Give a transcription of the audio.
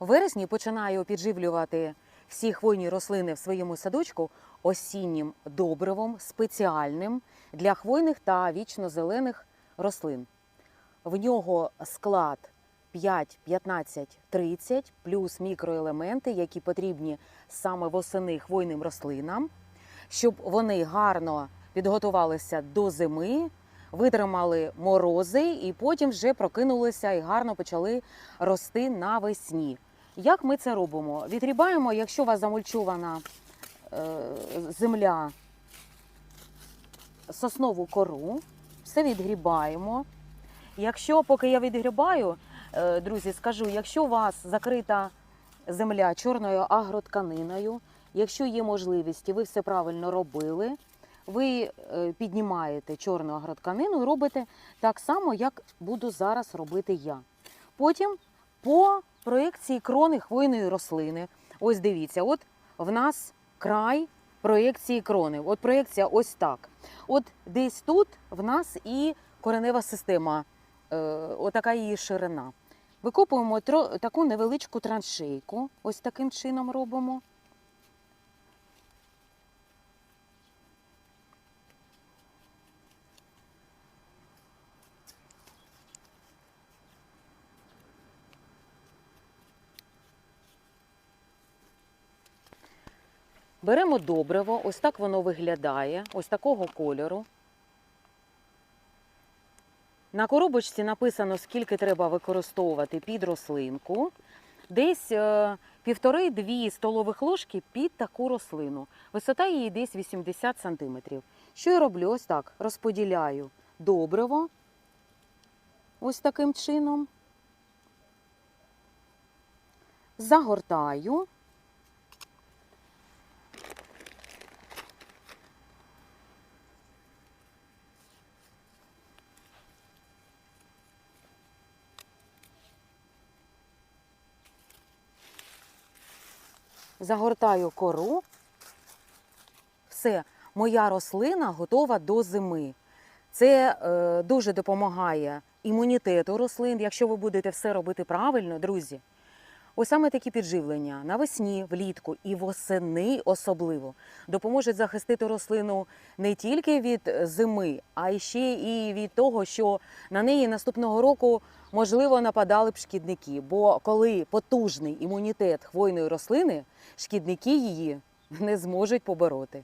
Вересні починаю підживлювати всі хвойні рослини в своєму садочку осіннім добривом спеціальним для хвойних та вічно-зелених рослин. В нього склад 5, 15, 30 плюс мікроелементи, які потрібні саме восени хвойним рослинам, щоб вони гарно підготувалися до зими, витримали морози і потім вже прокинулися і гарно почали рости навесні. Як ми це робимо? Відгрібаємо, якщо у вас замульчована е, земля, соснову кору, все відгрібаємо. Якщо, поки я відгрібаю, е, друзі, скажу, якщо у вас закрита земля чорною агротканиною, якщо є можливість і ви все правильно робили, ви е, піднімаєте чорну агротканину і робите так само, як буду зараз робити я. Потім по проекції крони хвойної рослини. Ось дивіться, от в нас край проекції крони. От проекція ось так. От десь тут в нас і коренева система, е, отака її ширина. Викопуємо таку невеличку траншейку, ось таким чином робимо. Беремо добриво, ось так воно виглядає, ось такого кольору. На коробочці написано, скільки треба використовувати під рослинку. Десь е, півтори-дві столових ложки під таку рослину. Висота її десь 80 см. Що я роблю? Ось так. Розподіляю добриво. Ось таким чином. Загортаю. Загортаю кору. Все, моя рослина готова до зими. Це е, дуже допомагає імунітету рослин, якщо ви будете все робити правильно, друзі. Ось саме такі підживлення навесні, влітку і восени особливо допоможуть захистити рослину не тільки від зими, а й ще і від того, що на неї наступного року можливо нападали б шкідники. Бо коли потужний імунітет хвойної рослини, шкідники її не зможуть побороти.